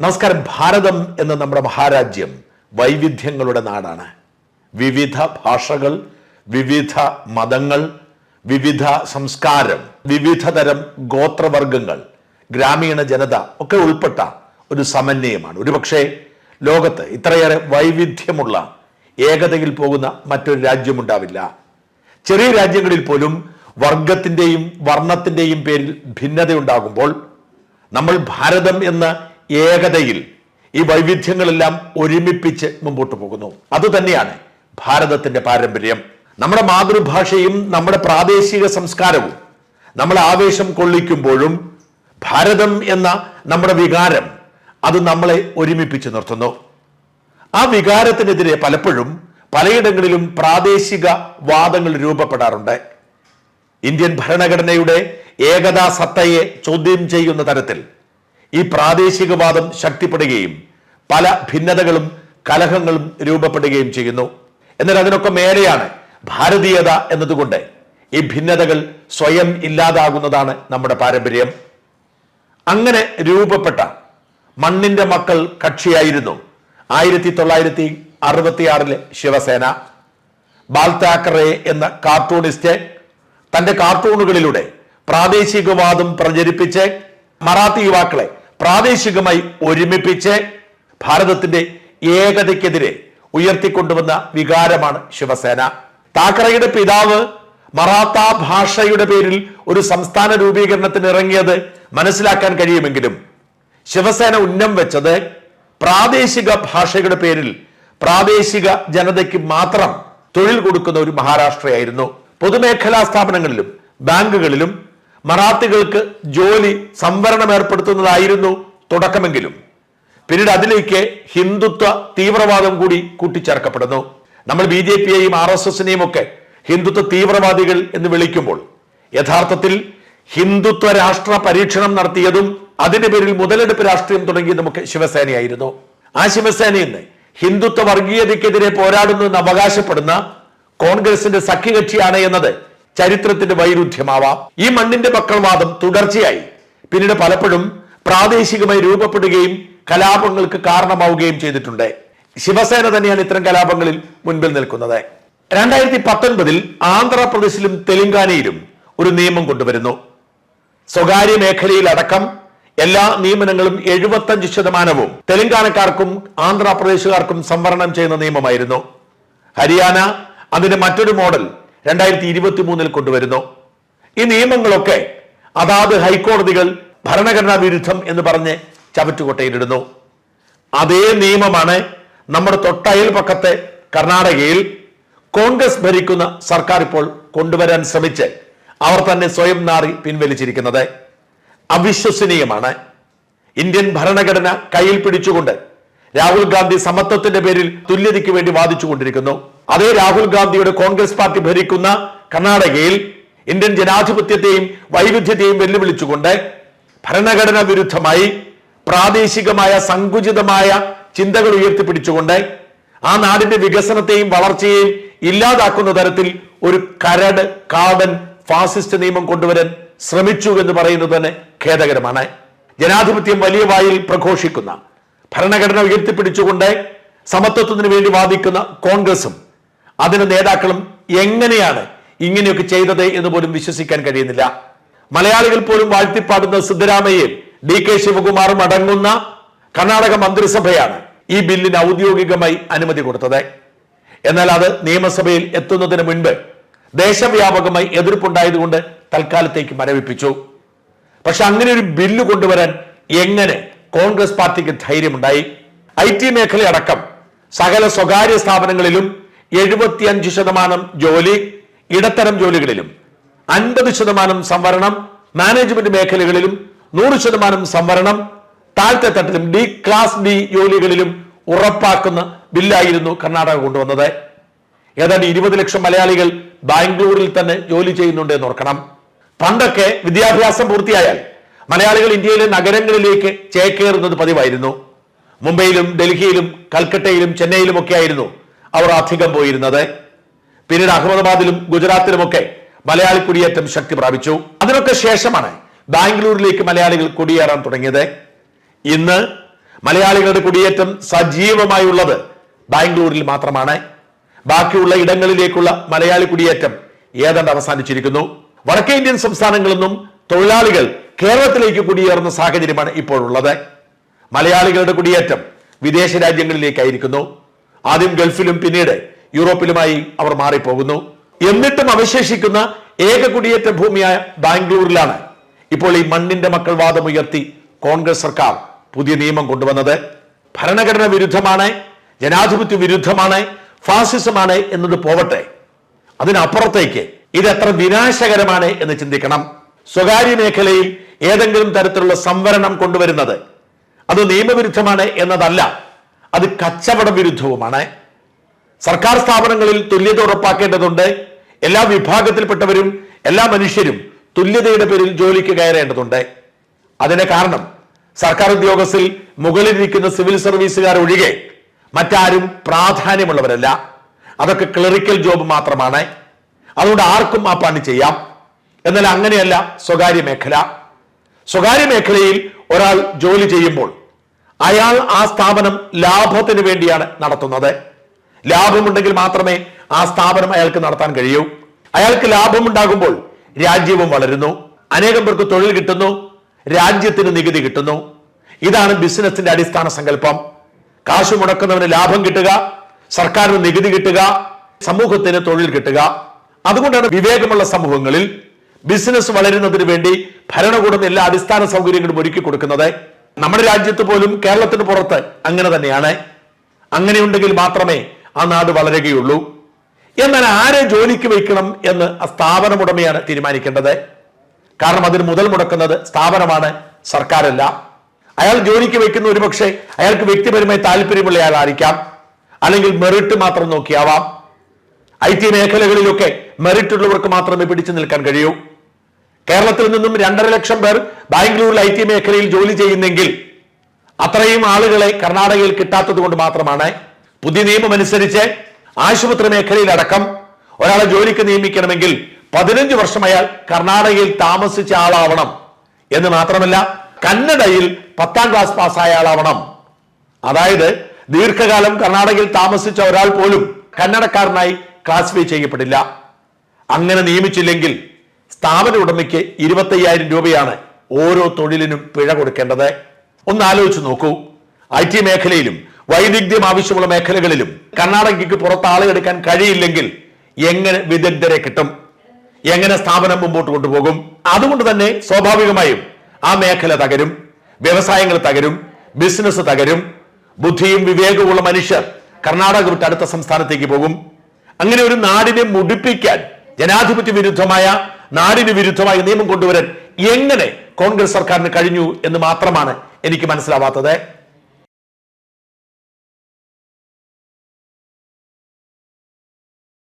നമസ്കാരം. ഭാരതം എന്ന നമ്മുടെ മഹാരാജ്യം വൈവിധ്യങ്ങളുടെ നാടാണ്. വിവിധ ഭാഷകൾ വിവിധ മതങ്ങൾ വിവിധ സംസ്കാരം വിവിധ തരം ഗോത്രവർഗങ്ങൾ ഗ്രാമീണ ജനത ഒക്കെ ഉൾപ്പെട്ട ഒരു സമന്വയമാണ്. ഒരുപക്ഷെ ലോകത്ത് ഇത്രയേറെ വൈവിധ്യമുള്ള ഏകതയിൽ പോകുന്ന മറ്റൊരു രാജ്യമുണ്ടാവില്ല ചെറിയ രാജ്യങ്ങളിൽ പോലും വർഗത്തിന്റെയും വർണത്തിന്റെയും പേരിൽ ഭിന്നതയുണ്ടാകുമ്പോൾ നമ്മൾ ഭാരതം എന്ന ഏകതയിൽ ഈ വൈവിധ്യങ്ങളെല്ലാം ഒരുമിപ്പിച്ച് മുമ്പോട്ട് പോകുന്നു. അതുതന്നെയാണ് ഭാരതത്തിന്റെ പാരമ്പര്യം. നമ്മുടെ മാതൃഭാഷയും നമ്മുടെ പ്രാദേശിക സംസ്കാരവും നമ്മൾ ആവേശം കൊള്ളിക്കുമ്പോഴും ഭാരതം എന്ന നമ്മുടെ വികാരം അത് നമ്മളെ ഒരുമിപ്പിച്ച് നിർത്തുന്നു. ആ വികാരത്തിനെതിരെ പലപ്പോഴും പലയിടങ്ങളിലും പ്രാദേശിക വാദങ്ങൾ രൂപപ്പെടാറുണ്ട്. ഇന്ത്യൻ ഭരണഘടനയുടെ ഏകതാ സത്തയെ ചോദ്യം ചെയ്യുന്ന തരത്തിൽ ഈ പ്രാദേശികവാദം ശക്തിപ്പെടുകയും പല ഭിന്നതകളും കലഹങ്ങളും രൂപപ്പെടുകയും ചെയ്യുന്നു. എന്നാൽ അതിനൊക്കെ മേലെയാണ് ഭാരതീയത എന്നതുകൊണ്ട് ഈ ഭിന്നതകൾ സ്വയം ഇല്ലാതാകുന്നതാണ് നമ്മുടെ പാരമ്പര്യം. അങ്ങനെ രൂപപ്പെട്ട മണ്ണിന്റെ മക്കൾ കക്ഷിയായിരുന്നു ആയിരത്തി തൊള്ളായിരത്തി അറുപത്തിയാറിലെ ശിവസേന. ബാൽ താക്കറെ എന്ന കാർട്ടൂണിസ്റ്റ് തന്റെ കാർട്ടൂണുകളിലൂടെ പ്രാദേശികവാദം പ്രചരിപ്പിച്ച് മറാത്തി യുവാക്കളെ പ്രാദേശികമായി ഒരുമിപ്പിച്ച് ഭാരതത്തിന്റെ ഏകതയ്ക്കെതിരെ ഉയർത്തിക്കൊണ്ടുവന്ന വികാരമാണ് ശിവസേന. താക്കറയുടെ പിതാവ് മറാത്ത ഭാഷയുടെ പേരിൽ ഒരു സംസ്ഥാന രൂപീകരണത്തിന് ഇറങ്ങിയത് മനസ്സിലാക്കാൻ കഴിയുമെങ്കിലും ശിവസേന ഉന്നം വെച്ചത് പ്രാദേശിക ഭാഷയുടെ പേരിൽ പ്രാദേശിക ജനതയ്ക്ക് മാത്രം തൊഴിൽ കൊടുക്കുന്ന ഒരു മഹാരാഷ്ട്രയായിരുന്നു. പൊതുമേഖലാ സ്ഥാപനങ്ങളിലും ബാങ്കുകളിലും മറാത്തികൾക്ക് ജോലി സംവരണം ഏർപ്പെടുത്തുന്നതായിരുന്നു തുടക്കമെങ്കിലും. പിന്നീട് അതിലേക്ക് ഹിന്ദുത്വ തീവ്രവാദം കൂടി കൂട്ടിച്ചേർക്കപ്പെടുന്നു. നമ്മൾ ബി ജെ പിയെയും ആർ എസ് എസിനെയും ഒക്കെ ഹിന്ദുത്വ തീവ്രവാദികൾ എന്ന് വിളിക്കുമ്പോൾ യഥാർത്ഥത്തിൽ ഹിന്ദുത്വ രാഷ്ട്ര പരീക്ഷണം നടത്തിയതും അതിന്റെ പേരിൽ മുതലെടുപ്പ് രാഷ്ട്രീയം തുടങ്ങിയതും ഒക്കെ ശിവസേനയായിരുന്നു. ആ ശിവസേനയിൽ നിന്ന് ഹിന്ദുത്വ വർഗീയതയ്ക്കെതിരെ പോരാടുന്നു എന്ന് അവകാശപ്പെടുന്ന കോൺഗ്രസിന്റെ സഖ്യകക്ഷിയാണ് എന്നത് ചരിത്രത്തിന്റെ വൈരുദ്ധ്യമാവാം. ഈ മണ്ണിന്റെ പക്കളവാദം തുടർച്ചയായി. പിന്നീട് പലപ്പോഴും പ്രാദേശികമായി രൂപപ്പെടുകയും കലാപങ്ങൾക്ക് കാരണമാവുകയും ചെയ്തിട്ടുണ്ട്. ശിവസേന തന്നെയാണ് ഇത്തരം കലാപങ്ങളിൽ മുൻപിൽ നിൽക്കുന്നത്. രണ്ടായിരത്തി പത്തൊൻപതിൽ ആന്ധ്രാപ്രദേശിലും തെലങ്കാനയിലും ഒരു നിയമം കൊണ്ടുവരുന്നു. സ്വകാര്യ മേഖലയിൽ അടക്കം എല്ലാ നിയമനങ്ങളും എഴുപത്തഞ്ച് ശതമാനവും തെലങ്കാനക്കാർക്കും ആന്ധ്രാപ്രദേശുകാർക്കും സംവരണം ചെയ്യുന്ന നിയമമായിരുന്നു. ഹരിയാന അതിന്റെ മറ്റൊരു മോഡൽ രണ്ടായിരത്തി ഇരുപത്തി മൂന്നിൽ കൊണ്ടുവരുന്നു. ഈ നിയമങ്ങളൊക്കെ അതാത് ഹൈക്കോടതികൾ ഭരണഘടനാ വിരുദ്ധം എന്ന് പറഞ്ഞ് ചവറ്റുകൊട്ടയിലിടുന്നു അതേ നിയമമാണ് നമ്മുടെ തൊട്ടയൽ പക്കത്തെ കർണാടകയിൽ കോൺഗ്രസ് ഭരിക്കുന്ന സർക്കാർ ഇപ്പോൾ കൊണ്ടുവരാൻ ശ്രമിച്ച് അവർ തന്നെ സ്വയം നാറി പിൻവലിച്ചിരിക്കുന്നത്. അവിശ്വസനീയമാണ്. ഇന്ത്യൻ ഭരണഘടന കയ്യിൽ പിടിച്ചുകൊണ്ട് രാഹുൽ ഗാന്ധി സമത്വത്തിന്റെ പേരിൽ തുല്യതയ്ക്ക് വേണ്ടി വാദിച്ചുകൊണ്ടിരിക്കുന്നു. അതേ രാഹുൽ ഗാന്ധിയുടെ കോൺഗ്രസ് പാർട്ടി ഭരിക്കുന്ന കർണാടകയിൽ ഇന്ത്യൻ ജനാധിപത്യത്തെയും വൈവിധ്യത്തെയും വെല്ലുവിളിച്ചുകൊണ്ട് ഭരണഘടന വിരുദ്ധമായി പ്രാദേശികമായ സങ്കുചിതമായ ചിന്തകൾ ഉയർത്തിപ്പിടിച്ചുകൊണ്ട് ആ നാടിന്റെ വികസനത്തെയും വളർച്ചയെയും ഇല്ലാതാക്കുന്ന തരത്തിൽ ഒരു കരട് കാടൻ ഫാസിസ്റ്റ് നിയമം കൊണ്ടുവരാൻ ശ്രമിച്ചു എന്ന് പറയുന്നത് തന്നെ ഖേദകരമാണ്. ജനാധിപത്യം വലിയ വായിൽ പ്രഘോഷിക്കുന്ന ഭരണഘടന ഉയർത്തിപ്പിടിച്ചുകൊണ്ട് സമത്വത്തിന് വേണ്ടി വാദിക്കുന്ന കോൺഗ്രസും അതിന്റെ നേതാക്കളും എങ്ങനെയാണ് ഇങ്ങനെയൊക്കെ ചെയ്തത് എന്ന് പോലും വിശ്വസിക്കാൻ കഴിയുന്നില്ല. മലയാളികൾ പോലും വാഴ്ത്തിപ്പാടുന്ന സിദ്ധരാമയ്യയും ഡി കെ ശിവകുമാറും അടങ്ങുന്ന കർണാടക മന്ത്രിസഭയാണ് ഈ ബില്ലിന് ഔദ്യോഗികമായി അനുമതി കൊടുത്തത്. എന്നാൽ അത് നിയമസഭയിൽ എത്തുന്നതിന് മുൻപ് ദേശവ്യാപകമായി എതിർപ്പുണ്ടായതുകൊണ്ട് തൽക്കാലത്തേക്ക് മരവിപ്പിച്ചു. പക്ഷെ അങ്ങനെ ഒരു ബില്ല് കൊണ്ടുവരാൻ എങ്ങനെ കോൺഗ്രസ് പാർട്ടിക്ക് ധൈര്യമുണ്ടായി. ഐ ടി മേഖലയടക്കം സകല സ്വകാര്യ സ്ഥാപനങ്ങളിലും എഴുപത്തിയഞ്ച് ശതമാനം ജോലി ഇടത്തരം ജോലികളിലും അൻപത് ശതമാനം സംവരണം മാനേജ്മെന്റ് മേഖലകളിലും നൂറ് ശതമാനം സംവരണം താഴ്ത്തെ തട്ടിലും ഡി ക്ലാസ് ഡി ജോലികളിലും ഉറപ്പാക്കുന്ന ബില്ലായിരുന്നു കർണാടക കൊണ്ടുവന്നത്. ഏതാണ്ട് ഇരുപത് ലക്ഷം മലയാളികൾ ബാംഗ്ലൂരിൽ തന്നെ ജോലി ചെയ്യുന്നുണ്ട് എന്ന് ഓർക്കണം. പണ്ടൊക്കെ വിദ്യാഭ്യാസം പൂർത്തിയായാൽ മലയാളികൾ ഇന്ത്യയിലെ നഗരങ്ങളിലേക്ക് ചേക്കേറുന്നത് പതിവായിരുന്നു. മുംബൈയിലും ഡൽഹിയിലും കൽക്കട്ടയിലും ചെന്നൈയിലും ഒക്കെ ആയിരുന്നു അവർ അധികം പോയിരുന്നത്. പിന്നീട് അഹമ്മദാബാദിലും ഗുജറാത്തിലുമൊക്കെ മലയാളി കുടിയേറ്റം ശക്തി പ്രാപിച്ചു. അതിനൊക്കെ ശേഷമാണ് ബാംഗ്ലൂരിലേക്ക് മലയാളികൾ കുടിയേറാൻ തുടങ്ങിയത്. ഇന്ന് മലയാളികളുടെ കുടിയേറ്റം സജീവമായുള്ളത് ബാംഗ്ലൂരിൽ മാത്രമാണ്. ബാക്കിയുള്ള ഇടങ്ങളിലേക്കുള്ള മലയാളി കുടിയേറ്റം ഏതാണ്ട് അവസാനിച്ചിരിക്കുന്നു. വടക്കേ ഇന്ത്യൻ സംസ്ഥാനങ്ങളിൽ നിന്നും തൊഴിലാളികൾ കേരളത്തിലേക്ക് കുടിയേറുന്ന സാഹചര്യമാണ് ഇപ്പോഴുള്ളത്. മലയാളികളുടെ കുടിയേറ്റം വിദേശ രാജ്യങ്ങളിലേക്കായിരിക്കുന്നു. ആദ്യം ഗൾഫിലും പിന്നീട് യൂറോപ്പിലുമായി അവർ മാറിപ്പോകുന്നു. എന്നിട്ടും അവശേഷിക്കുന്ന ഏക കുടിയേറ്റ ഭൂമിയായ ബാംഗ്ലൂരിലാണ് ഇപ്പോൾ ഈ മണ്ണിന്റെ മക്കൾ വാദമുയർത്തി കോൺഗ്രസ് സർക്കാർ പുതിയ നിയമം കൊണ്ടുവന്നത്. ഭരണഘടന വിരുദ്ധമാണ് ജനാധിപത്യ വിരുദ്ധമാണ് ഫാസിസമാണ് എന്നത് പോവട്ടെ. അതിനപ്പുറത്തേക്ക് ഇത് എത്ര വിനാശകരമാണ് എന്ന് ചിന്തിക്കണം. സ്വകാര്യ മേഖലയിൽ ഏതെങ്കിലും തരത്തിലുള്ള സംവരണം കൊണ്ടുവരുന്നത് അത് നിയമവിരുദ്ധമാണ് എന്നതല്ല അത് കച്ചവട വിരുദ്ധവുമാണ്. സർക്കാർ സ്ഥാപനങ്ങളിൽ തുല്യത ഉറപ്പാക്കേണ്ടതുണ്ട്. എല്ലാ വിഭാഗത്തിൽപ്പെട്ടവരും എല്ലാ മനുഷ്യരും തുല്യതയുടെ പേരിൽ ജോലിക്ക് കയറേണ്ടതുണ്ട്. അതിന് കാരണം സർക്കാർ ഉദ്യോഗസ്ഥിൽ മുകളിലിരിക്കുന്ന സിവിൽ സർവീസുകാർ ഒഴികെ മറ്റാരും പ്രാധാന്യമുള്ളവരല്ല. അതൊക്കെ ക്ലറിക്കൽ ജോബ് മാത്രമാണ്. അതുകൊണ്ട് ആർക്കും ആ പണി ചെയ്യാം. എന്നാൽ അങ്ങനെയല്ല സ്വകാര്യ മേഖല. സ്വകാര്യ മേഖലയിൽ ഒരാൾ ജോലി ചെയ്യുമ്പോൾ അയാൾ ആ സ്ഥാപനം ലാഭത്തിന് വേണ്ടിയാണ് നടത്തുന്നത്. ലാഭമുണ്ടെങ്കിൽ മാത്രമേ ആ സ്ഥാപനം അയാൾക്ക് നടത്താൻ കഴിയൂ. അയാൾക്ക് ലാഭമുണ്ടാകുമ്പോൾ രാജ്യവും വളരുന്നു. അനേകം പേർക്ക് തൊഴിൽ കിട്ടുന്നു. രാജ്യത്തിന് നികുതി കിട്ടുന്നു. ഇതാണ് ബിസിനസിന്റെ അടിസ്ഥാന സങ്കല്പം. കാശ് മുടക്കുന്നവന് ലാഭം കിട്ടുക സർക്കാരിന് നികുതി കിട്ടുക സമൂഹത്തിന് തൊഴിൽ കിട്ടുക. അതുകൊണ്ടാണ് വിവേകമുള്ള സമൂഹങ്ങളിൽ ബിസിനസ് വളരുന്നതിന് വേണ്ടി ഭരണകൂടം എല്ലാ അടിസ്ഥാന സൗകര്യങ്ങളും ഒരുക്കി കൊടുക്കുന്നത് നമ്മുടെ രാജ്യത്ത് പോലും കേരളത്തിന് പുറത്ത് അങ്ങനെ തന്നെയാണ്. അങ്ങനെയുണ്ടെങ്കിൽ മാത്രമേ ആ നാട് വളരുകയുള്ളൂ. എന്നാൽ ആരെ ജോലിക്ക് വയ്ക്കണം എന്ന് ആ സ്ഥാപനമുടമയാണ് തീരുമാനിക്കേണ്ടത്? കാരണം അതിന് മുതൽ മുടക്കുന്നത് സ്ഥാപനമാണ് സർക്കാരല്ല. അയാൾ ജോലിക്ക് വെക്കുന്ന ഒരുപക്ഷെ അയാൾക്ക് വ്യക്തിപരമായി താല്പര്യമുള്ള ആളായിരിക്കാം അല്ലെങ്കിൽ മെറിറ്റ് മാത്രം നോക്കിയാവാം. ഐ ടി മേഖലകളിലൊക്കെ മെറിറ്റ് ഉള്ളവർക്ക് മാത്രമേ പിടിച്ചു നിൽക്കാൻ കഴിയൂ. കേരളത്തിൽ നിന്നും രണ്ടര ലക്ഷം പേർ ബാംഗ്ലൂരിൽ ഐ ടി മേഖലയിൽ ജോലി ചെയ്യുന്നെങ്കിൽ അത്രയും ആളുകളെ കർണാടകയിൽ കിട്ടാത്തത് കൊണ്ട് മാത്രമാണ് പുതിയ നിയമം അനുസരിച്ച് ആശുപത്രി മേഖലയിൽ അടക്കം ഒരാളെ ജോലിക്ക് നിയമിക്കണമെങ്കിൽ പതിനഞ്ച് വർഷം അയാൾ കർണാടകയിൽ താമസിച്ച ആളാവണം എന്ന് മാത്രമല്ല കന്നഡയിൽ പത്താം ക്ലാസ് പാസ്സായ ആളാവണം. അതായത് ദീർഘകാലം കർണാടകയിൽ താമസിച്ച ഒരാൾ പോലും കന്നഡക്കാരനായി ക്ലാസിഫൈ ചെയ്യപ്പെടില്ല. അങ്ങനെ നിയമിച്ചില്ലെങ്കിൽ സ്ഥാപന ഉടമയ്ക്ക് ഇരുപത്തയ്യായിരം രൂപയാണ് ഓരോ തൊഴിലിനും പിഴ കൊടുക്കേണ്ടത്. ഒന്ന് ആലോചിച്ച് നോക്കൂ. ഐ ടി മേഖലയിലും വൈദഗ്ധ്യം ആവശ്യമുള്ള മേഖലകളിലും കർണാടകയ്ക്ക് പുറത്ത് ആളെടുക്കാൻ കഴിയില്ലെങ്കിൽ എങ്ങനെ വിദഗ്ധരെ കിട്ടും? എങ്ങനെ സ്ഥാപനം മുമ്പോട്ട് കൊണ്ടുപോകും? അതുകൊണ്ട് തന്നെ സ്വാഭാവികമായും ആ മേഖല തകരും വ്യവസായങ്ങൾ തകരും ബിസിനസ് തകരും ബുദ്ധിയും വിവേകവുമുള്ള മനുഷ്യർ കർണാടക വിട്ട് അടുത്ത സംസ്ഥാനത്തേക്ക് പോകും. അങ്ങനെ ഒരു നാടിനെ മുടിപ്പിക്കാൻ ജനാധിപത്യ വിരുദ്ധമായ നാടിന് വിരുദ്ധമായി നിയമം കൊണ്ടുവരാൻ എങ്ങനെ കോൺഗ്രസ് സർക്കാരിന് കഴിഞ്ഞു എന്ന് മാത്രമാണ് എനിക്ക് മനസ്സിലാവാത്തത്.